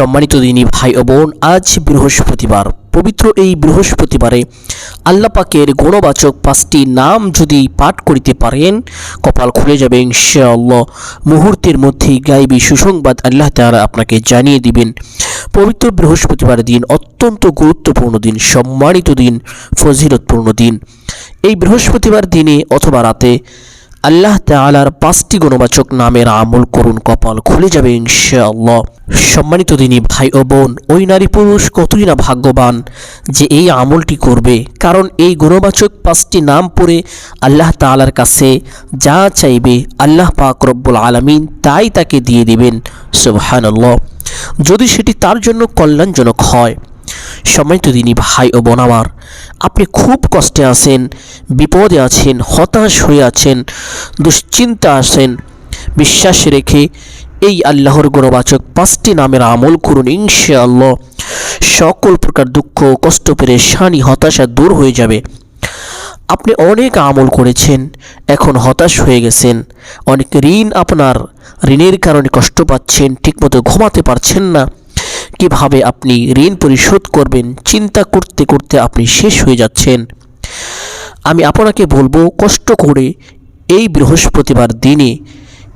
সম্মানিত দিনী ভাই ও বোন, আজ বৃহস্পতিবার। পবিত্র এই বৃহস্পতিবারে আল্লাহ পাকের গুণবাচক পাঁচটি নাম যদি পাঠ করিতে পারেন, কপাল খুলে যাবে ইনশাআল্লাহ। মুহূর্তের মধ্যেই গাইবী সুসংবাদ আল্লাহ তাআলা আপনাকে জানিয়ে দিবেন। পবিত্র বৃহস্পতিবার দিন অত্যন্ত গুরুত্বপূর্ণ দিন, সম্মানিত দিন, ফজিলতপূর্ণ দিন। এই বৃহস্পতিবার দিনে অথবা রাতে আল্লাহ তাআলার পাঁচটি গুণবাচক নামের আমল করুন, কপাল খুলে যাবে ইনশাআল্লাহ। সম্মানিত দিনী ভাই ও বোন, ওই নারী পুরুষ কতই না ভাগ্যবান যে এই আমলটি করবে। কারণ এই গুণবাচক পাঁচটি নাম পড়ে আল্লাহ তাআলার কাছে যা চাইবে আল্লাহ পাক রব্বুল আলামিন তাই তাকে দিয়ে দিবেন। সুবহানাল্লাহ। যদি সেটি তার জন্য কল্যাণজনক হয় সম্মানিত দিনী ভাই ও বোন আমার, আপনি খুব কষ্টে আছেন, বিপদে আছেন, হতাশ হয়ে আছেন, দুশ্চিন্তা আছেন। বিশ্বাস রেখে এই আল্লাহর গুণবাচক পাঁচটি নামের আমল করুন ইনশাআল্লাহ। সকল প্রকার দুঃখ, কষ্ট, পেরেশানি, হতাশা দূর হয়ে যাবে। আপনি অনেক আমল করেছেন, এখন হতাশ হয়ে গেছেন। অনেক ঋণ আপনার, ঋণের কারণে কষ্ট পাচ্ছেন, ঠিকমতো ঘুমাতে পারছেন না। কীভাবে আপনি ঋণ পরিশোধ করবেন, চিন্তা করতে করতে আপনি শেষ হয়ে যাচ্ছেন। আমি আপনাকে বলব, কষ্ট করে এই বৃহস্পতিবার দিনে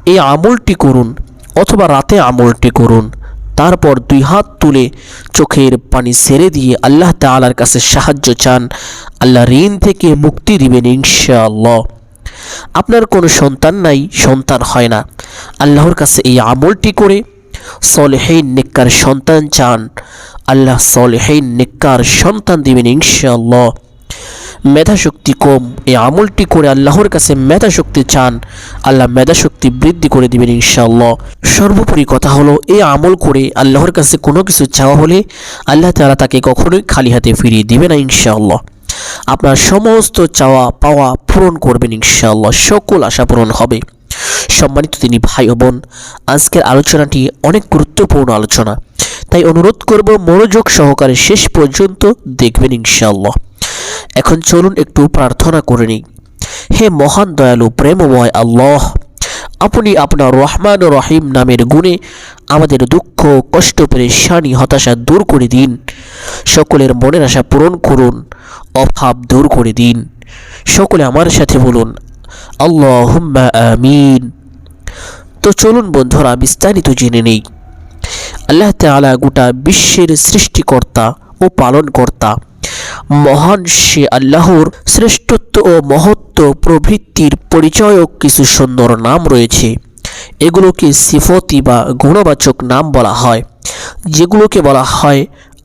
এই আমলটি করুন অথবা রাতে আমলটি করুন। তারপর দুই হাত তুলে চোখের পানি সেরে দিয়ে আল্লাহ তাআলার কাছে সাহায্য চান। আল্লাহ ঋণ থেকে মুক্তি দিবেন ইনশাআল্লাহ। আপনার কোনো সন্তান নাই, সন্তান হয় না। আল্লাহর কাছে এই আমলটি করে সলেহীন নিক্কার সন্তান চান। আল্লাহ সলেহীন নিক্কার সন্তান দিবেন ইনশাআল্লাহ। মেধাশক্তি কম, এই আমলটি করে আল্লাহর কাছে মেধাশক্তি চান। আল্লাহ মেধাশক্তি বৃদ্ধি করে দিবেন ইনশাআল্লাহ। সর্বোপরি কথা হলো, এই আমল করে আল্লাহর কাছে কোনো কিছু চাওয়া হলে আল্লাহ তাআলা তাকে কখনোই খালি হাতে ফিরিয়ে দিবে না ইনশাআল্লাহ। আপনার সমস্ত চাওয়া পাওয়া পূরণ করবেন ইনশাআল্লাহ। সকল আশা পূরণ হবে। সম্মানিত তিনি ভাই ও বোন, আজকের আলোচনাটি অনেক গুরুত্বপূর্ণ আলোচনা। তাই অনুরোধ করব মনোযোগ সহকারে শেষ পর্যন্ত দেখবেন ইনশাআল্লাহ। এখন চলুন একটু প্রার্থনা করে নিই। হে মহান, দয়ালু, প্রেমময় আল্লাহ, আপনি আপনার রহমান ও রহিম নামের গুণে আমাদের দুঃখ, কষ্ট, পেরেশানি, হতাশা দূর করে দিন। সকলের মনের আশা পূরণ করুন, অভাব দূর করে দিন। সকলে আমার সাথে বলুন আল্লাহ আমিন। তো চলুন বন্ধুরা, বিস্তারিত জেনে নেই। আল্লাহ তাআলা গোটা বিশ্বের সৃষ্টিকর্তা ও পালনকর্তা, মহান সে আল্লাহর শ্রেষ্ঠত্ব ও মহত্ব প্রভৃতির পরিচয়ক কিছু সুন্দর নাম রয়েছে। এগুলোকে সিফতি বা গুণবাচক নাম বলা হয়, যেগুলোকে বলা হয়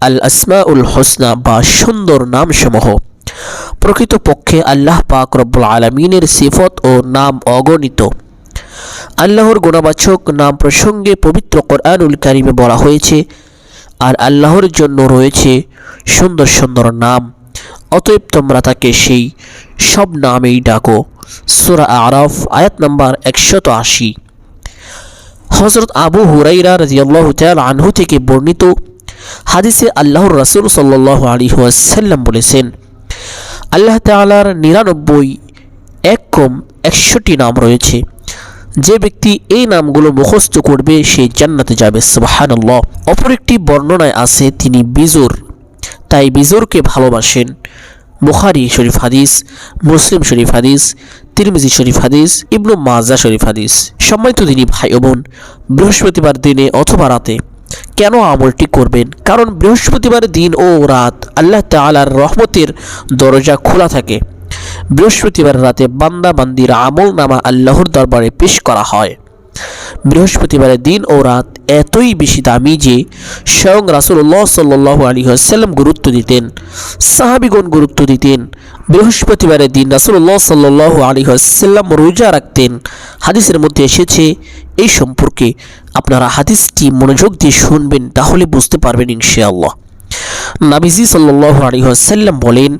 আল আসমা উল হোসনা বা সুন্দর নামসমূহ। প্রকৃতপক্ষে আল্লাহ পাক রব্বুল আলমিনের সিফত ও নাম অগণিত। আল্লাহর গুণবাচক নাম প্রসঙ্গে পবিত্র কোরআনুল কারিমে বলা হয়েছে, আর আল্লাহর জন্য রয়েছে সুন্দর সুন্দর নাম। অতএব তোমরা তাকে সেই সব নামেই ডাকো। সুরা আরফ, আয়াত নাম্বার একশত আশি। হজরত আবু হুরাইরা রাজিয়াল্লাহ তাল আনহু থেকে বর্ণিত হাদিসে আল্লাহর রাসুল সাল্লাহ আলী ওয়াসাল্লাম বলেছেন আল্লাহ তালার নিরানব্বই এক কম একশোটি নাম রয়েছে। যে ব্যক্তি এই নামগুলো মুখস্থ করবে, সে জান্নাতে যাবে সুবাহান্লাহ অপর একটি বর্ণনায় আছে, তিনি বিজোর। তাই বিজোরকে ভালোবাসেন। বুখারি শরীফ হাদিস, মুসলিম শরীফ হাদিস, তিরমিজি শরীফ হাদিস, ইবনু মাজা শরীফ হাদিস। সম্মানিত তিনি ভাই বোন, বৃহস্পতিবার দিনে অথবা রাতে কেন আমলটি করবেন? কারণ বৃহস্পতিবার দিন ও রাত আল্লাহ তালার রহমতের দরজা খোলা থাকে। বৃহস্পতিবার রাতে বান্দা বান্দির আমল নামা আল্লাহর দরবারে পেশ করা হয়। বৃহস্পতিবারের দিন ও রাত এতই বেশি দামি যে স্বয়ং রাসুল্লাহ সাল্লু আলী আসাল্লাম গুরুত্ব দিতেন, সাহাবিগণ গুরুত্ব দিতেন, বৃহস্পতিবারের দিন রাসুল্লাহ সাল্লু আলী আসাল্লাম রোজা রাখতেন। হাদিসের মধ্যে এসেছে, এই সম্পর্কে আপনারা হাদিসটি মনোযোগ দিয়ে শুনবেন, তাহলে বুঝতে পারবেন ইনশাআল্লাহ। নাবিজি সাল্লাহ আলী আসাল্লাম বলেন,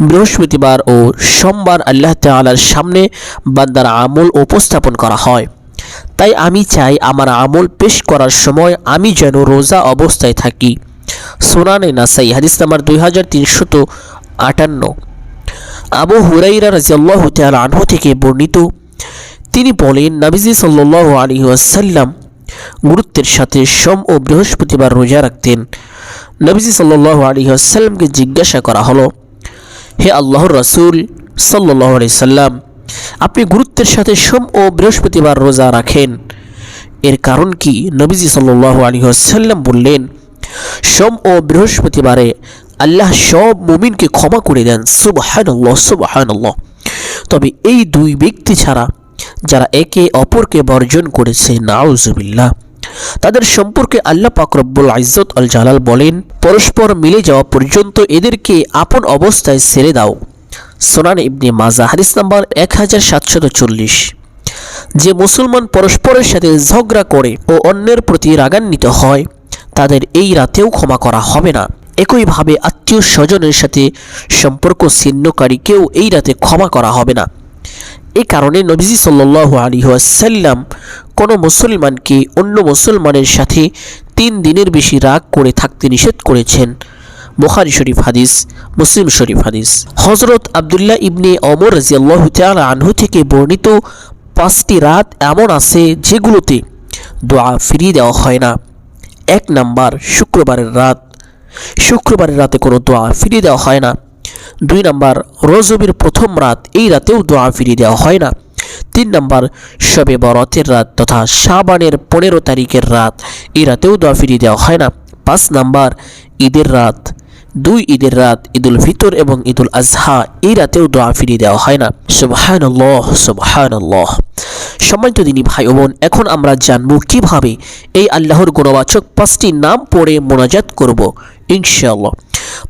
বৃহস্পতিবার ও সোমবার আল্লাহ তালার সামনে বান্দার আমল উপস্থাপন করা হয়। তাই আমি চাই আমার আমল পেশ করার সময় আমি যেন রোজা অবস্থায় থাকি। সোনানে নাসাই, হাদিস নাম্বার দুই হাজার তিনশত আটান্ন। আবু হুরাইরা রাজিয়াল্লাহ তাল আনহু থেকে বর্ণিত, তিনি বলেন, নাবিজি সাল্লাহ আলী আসাল্লাম গুরুত্বের সাথে সোম ও বৃহস্পতিবার রোজা রাখতেন। নবীজি সাল্লাহ আলী আসাল্লামকে জিজ্ঞাসা করা হলো, হে আল্লাহর রসুল সাল্লাহ আলি সাল্লাম আপনি গুরুত্বের সাথে সোম ও বৃহস্পতিবার রোজা রাখেন। এর কারণ কি? নবীজি সাল্লাহ আলী আসাল্লাম বললেন, সোম ও বৃহস্পতিবারে আল্লাহ সব মুমিনকে ক্ষমা করে দেন, সুবহানাল্লাহ সুবহানাল্লাহ। তবে এই দুই ব্যক্তি ছাড়া যারা একে অপরকে বর্জন করেছে, নাউজুবিল্লাহ, তাদের সম্পর্কে আল্লাহ পাক রব্বুল ইজ্জত আল জালাল বলেন, পরস্পর মিলে যাওয়া পর্যন্ত এদেরকে আপন অবস্থায় ছেড়ে দাও। সোনান ইবনে মাজা, হাদিস নাম্বার এক হাজার সাতশত চল্লিশ। যে মুসলমান পরস্পরের সাথে ঝগড়া করে ও অন্যের প্রতি রাগান্বিত হয়, তাদের এই রাতেও ক্ষমা করা হবে না। একইভাবে আত্মীয় স্বজনের সাথে সম্পর্ক ছিন্নকারীকেও এই রাতে ক্ষমা করা হবে না। এ কারণে নবীজি সাল্লাহ আলী আসাল্লাম কোনো মুসলমানকে অন্য মুসলমানের সাথে তিন দিনের বেশি রাগ করে থাকতে নিষেধ করেছেন। বুখারি শরীফ হাদিস, মুসলিম শরীফ হাদিস। হজরত আবদুল্লাহ ইবনে অমর রাজিয়াল্লাহ তাআলা আনহু থেকে বর্ণিত পাঁচটি রাত এমন আছে যেগুলোতে দোয়া ফিরিয়ে দেওয়া হয় না। এক নাম্বার, শুক্রবারের রাত। শুক্রবারের রাতে কোনো দোয়া ফিরিয়ে দেওয়া হয় না। দুই নাম্বার, রজবের প্রথম রাত, এই রাতেও দোয়া ফিরিয়ে দেওয়া হয় না। তিন নাম্বার, শবে বরতের রাত তথা শাবানের পনেরো তারিখের রাত, এই রাতেও দোয়া ফিরিয়ে দেওয়া হয় না। পাঁচ নাম্বার, ঈদের রাত। দুই ঈদের রাত, ঈদুল ফিতর এবং ঈদুল আজহা, এই রাতেও দোয়া ফিরিয়ে দেওয়া হয় না। সুবহান আল্লাহ সুবহান আল্লাহ সম্মানিত দিনী ভাই বোন, এখন আমরা জানব কীভাবে এই আল্লাহর গুণবাচক পাঁচটি নাম পড়ে মোনাজাত করব, ইনশাআল্লাহ।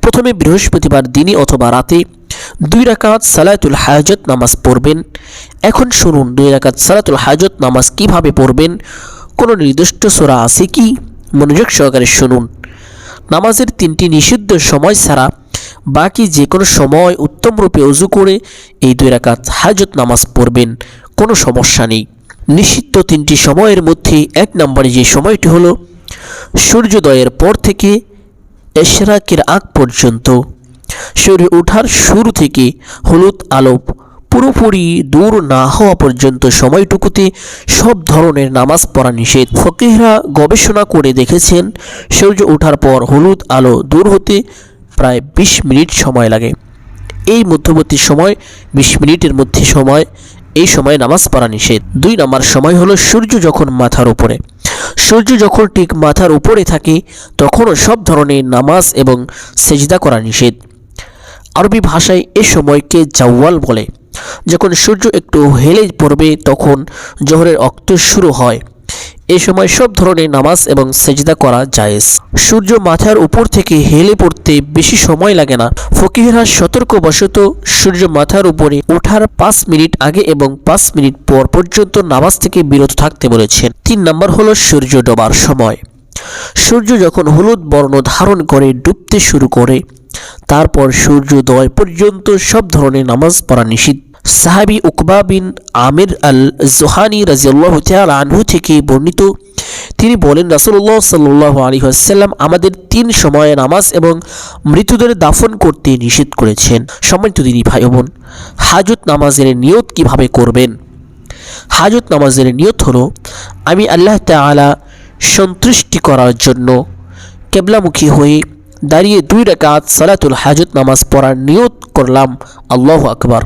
প্রথমে বৃহস্পতিবার দিনই অথবা রাতে দুই রাকাত সালাতুল হাজত নামাজ পড়বেন। এখন শুনুন, দুই রাকাত সালাতুল হাজত নামাজ কীভাবে পড়বেন? কোনো নির্দিষ্ট সোরা আছে কি? মনোযোগ সহকারে শুনুন। নামাজের তিনটি নিষিদ্ধ সময় ছাড়া বাকি যে কোনো সময় উত্তম রূপে উজু করে এই দুই রাকাত হাজত নামাজ পড়বেন, কোনো সমস্যা নেই। নিষিদ্ধ তিনটি সময়ের মধ্যে এক নম্বরে যে সময়টি হলো সূর্যোদয়ের পর থেকে এশরাকের আগ পর্যন্ত। সূর্য ওঠার শুরু থেকে হলুদ আলো পুরোপুরি দূর না হওয়া পর্যন্ত সময়টুকুতে সব ধরনের নামাজ পড়া নিষেধ। ফকিহরা গবেষণা করে দেখেছেন, সূর্য ওঠার পর হলুদ আলো দূর হতে প্রায় বিশ মিনিট সময় লাগে। এই মধ্যবর্তী সময়, বিশ মিনিটের মধ্যে সময়, এই সময় নামাজ পড়া নিষেধ। দুই নাম্বার সময় হলো সূর্য যখন মাথার উপরে। সূর্য যখন ঠিক মাথার উপরে থাকে, তখনও সব ধরনের নামাজ এবং সেজদা করা নিষেধ। আরবি ভাষায় এ সময়কে জাওয়াল বলে। যখন সূর্য একটু হেলে পড়বে, তখন জোহরের অক্ত শুরু হয়। এ সময় সব ধরনের নামাজ এবং সেজদা করা জায়েজ। সূর্য মাথার উপর থেকে হেলে পড়তে বেশি সময় লাগে না। ফকিহরা সতর্কবশত সূর্য মাথার উপরে ওঠার পাঁচ মিনিট আগে এবং পাঁচ মিনিট পর পর্যন্ত নামাজ থেকে বিরত থাকতে বলেছেন। তিন নম্বর হলো সূর্য ডোবার সময়। সূর্য যখন হলুদ বর্ণ ধারণ করে ডুবতে শুরু করে তারপর সূর্যোদয় পর্যন্ত সব ধরনের নামাজ পড়া নিষিদ্ধ। সাহাবি উকবা বিন আমির আল জোহানি রাজিউল্লাহ আনহু থেকে বর্ণিত, তিনি বলেন রাসুল্লাহ সাল্লাহ আলী আসাল্লাম আমাদের তিন সময়ে নামাজ এবং মৃতদের দাফন করতে নিষেধ করেছেন। সম্মানিত দিনী ভাই বোন হাজত নামাজের নিয়ত কীভাবে করবেন? হাজত নামাজের নিয়ত হলো, আমি আল্লাহ তালা সন্তুষ্টি করার জন্য কেবলামুখী হয়ে দাঁড়িয়ে দুই রেখাত সালাতুল হাজত নামাজ পড়ার নিয়ত করলাম। আল্লাহ আকবার।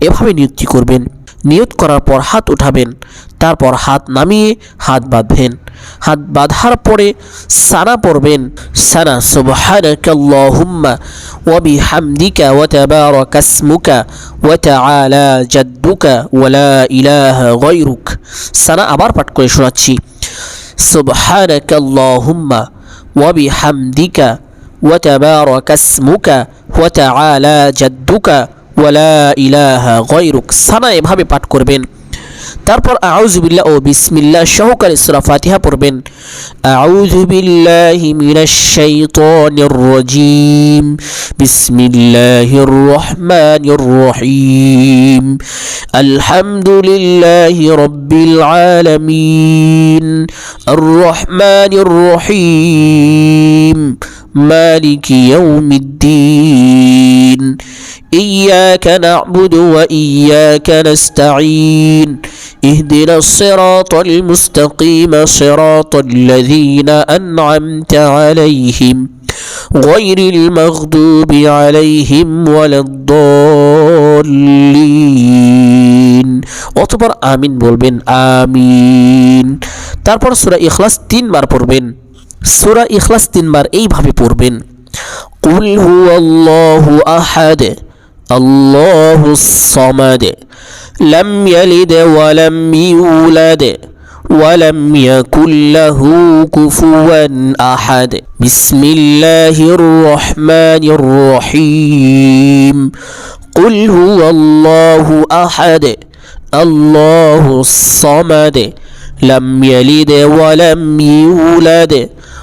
এভাবে নিয়তটি করবেন? নিয়ত করার পর হাত উঠাবেন, তারপর হাত নামিয়ে হাত বাঁধবেন। হাত বাঁধার পরে সানা পড়বেন, সানা সুবহানাকাল্লাহুম্মা ওয়া বিহামদিকা ওয়া তাবারাকা ইসমুকা ওয়া তাআলা জাদ্দুকা ওয়া লা ইলাহা গায়রুক। সানা আবার পাঠ করে শোনাচ্ছি। সুবহানাকাল্লাহুম্মা ওয়া বিহামদিকা ওয়া তাবারাকা ইসমুকা ওয়া তাআলা জাদ্দুকা ওয়ালা ইলাহা গয়রুক সানা এভাবে পাঠ করবেন। তারপর আউজুবিল্লাহ ও বিসমিল্লাহ সহকারে সূরা ফাতিহা পড়বেন। আউযু বিল্লাহি মিনাশ শাইতানির রাজিম। বিসমিল্লাহির রহমানির রহিম। আলহামদুলিল্লাহি রাব্বিল আলামিন। আর রহমানির রহিম। مالك يوم الدين إياك إياك نعبد وإياك نستعين اهدنا الصراط المستقيم صراط الذين أنعمت عليهم غير المغضوب عليهم ولا الضالين অতপর আমিন বলবেন আমিন তারপর সূরা ইখলাস তিনবার পড়বেন সূরা ইখলাস তিনবার এইভাবে পড়বেন قل هو الله أحد الله الصمد لم يلد ولم يولد ولم يكن له كفوا أحد بسم الله الرحمن الرحيم قل هو الله أحد الله الصمد لم يلد ولم يولد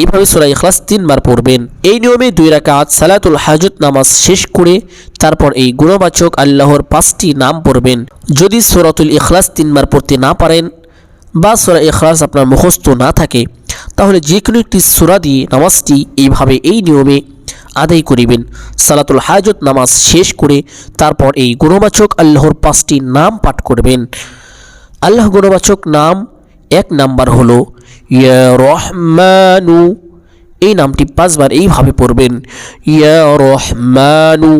এইভাবে সূরা ইখলাস তিনবার পড়বেন। এই নিয়মে দুই রাকাত সালাতুল হাজত নামাজ শেষ করে তারপর এই গুণবাচক আল্লাহর পাঁচটি নাম পড়বেন। যদি সূরাতুল ইখলাস তিনবার পড়তে না পারেন বা সূরা ইখলাস আপনার মুখস্থ না থাকে, তাহলে যে কোনো একটি সূরা দিয়ে নামাজটি এইভাবে এই নিয়মে আদায় করিবেন। সালাতুল হাজত নামাজ শেষ করে তারপর এই গুণবাচক আল্লাহর পাঁচটি নাম পাঠ করবেন। আল্লাহ গুণবাচক নাম এক নাম্বার হলো ইয়া রহমানু, এই নামটি পাঁচবার এইভাবে পড়বেন। ইয়া রহমানু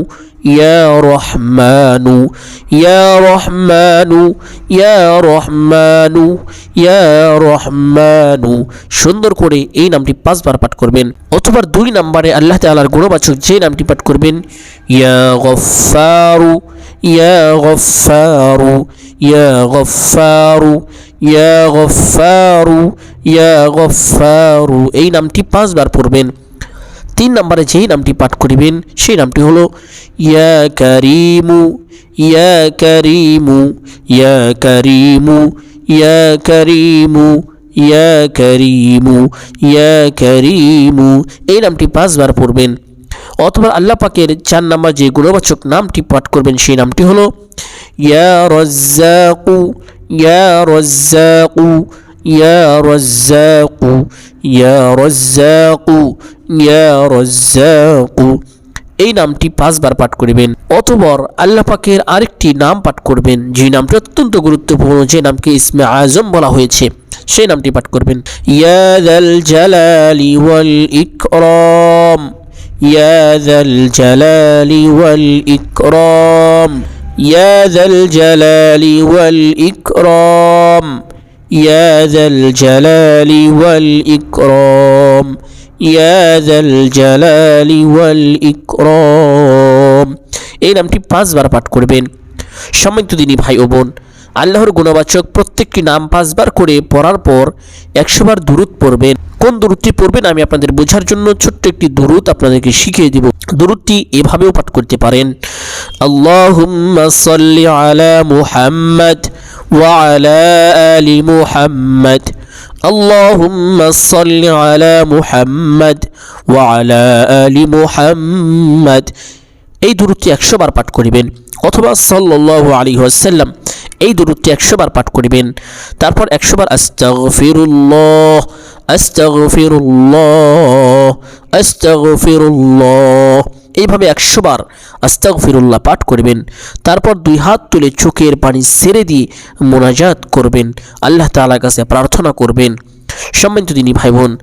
ইয়া রহমানু ইয়া রহমানু ইয়া রহমানু ইয়া রহমানু। সুন্দর করে এই নামটি পাঁচবার পাঠ করবেন। অথবা দুই নম্বরে আল্লাহ তাআলার গুণবাচক যে নামটি পাঠ করবেন, ইয়া গফফারু ইয়া গফফারু ইয়া গফফারু ইয়া গফফারু ইয়া গফফারু, এই নামটি পাঁচবার পড়বেন। তিন নম্বরে যেই নামটি পাঠ করিবেন, সেই নামটি হলো, ইয়া করিমু ইয়া করিমু ইয়া করিমু ইয়া করিমু ইয়া করিমু ইয়া করিমু, এই নামটি পাঁচবার পড়বেন। অথবা আল্লাহ পাকের চার নাম্বার যে গুণবাচক নামটি পাঠ করবেন, সেই নামটি হলো, ইয়া রজ্জাকু ইয়া রজ্জাকু ইয়া রজ্জাকু ইয়া রজ্জাকু ইয়া রজ্জাকু এই নামটি পাঁচবার পাঠ করবেন, অতপর আল্লাহ পাকের আরেকটি নাম পাঠ করবেন, যে নামটি অত্যন্ত গুরুত্বপূর্ণ, যে নামকে ইসমে আজম বলা হয়েছে, সেই নামটি পাঠ করবেন। ইয়াদাল জালালি ওয়াল ইকরাম ইয়াদাল জালালি ওয়াল ইকরাম। ইয়াদাল জালালি ওয়াল ইকরাম يا ذا الجلال والإكرام يا ذا الجلال والإكرام এই নামটি পাঁচবার পাঠ করবেন সম্মানিত দিনী ভাই ও বোন আল্লাহর গুণবাচক প্রত্যেকটি নাম পাঁচবার করে পড়ার পর একশোবার দূরত পড়বেন কোন দূরতটি পড়বেন আমি আপনাদের বোঝার জন্য ছোট্ট একটি দূরত আপনাদেরকে শিখিয়ে দিব দূরতটি এভাবেও পাঠ করতে পারেন আল্লাহুম্মা সাল্লি আলা মুহাম্মদ وعلى آل محمد اللهم صل على محمد وعلى آل محمد এই দূরত্ব একশো বার পাঠ করিবেন অথবা সাল্লাল্লাহু আলাইহি ওয়াসাল্লাম এই দূরত্ব একশো বার পাঠ করিবেন তারপর একশো বার আস্তাগফিরুল্লাহ আস্তাগফিরুল্লাহ আস্তাগফিরুল্লাহ। এইভাবে একশো বার আস্তাগফিরুল্লাহ পাঠ করবেন। তারপর দুই হাত তুলে চোখের পানি সেরে দিয়ে মোনাজাত করবেন। আল্লাহ তাআলার কাছে প্রার্থনা করবেন। সম্মানিত দিনী ভাই বোন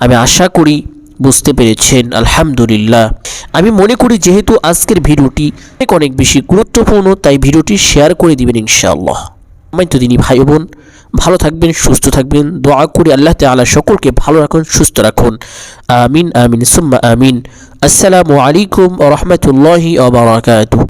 আমি আশা করি বুঝতে পেরেছেন। আলহামদুলিল্লাহ। আমি মনে করি যেহেতু আজকের ভিডিওটি অনেক অনেক বেশি গুরুত্বপূর্ণ, তাই ভিডিওটি শেয়ার করে দিবেন ইনশাআল্লাহ। সম্মানিত দিনী ভাই বোন, ভালো থাকবেন, সুস্থ থাকবেন। দোয়া করি আল্লাহ তালা সকলকে ভালো রাখুন, সুস্থ রাখুন। আমিন আমিন, সুম্মা আমিন। আসসালামু আলাইকুম রহমতুল্লাহি বারাকাতুহু।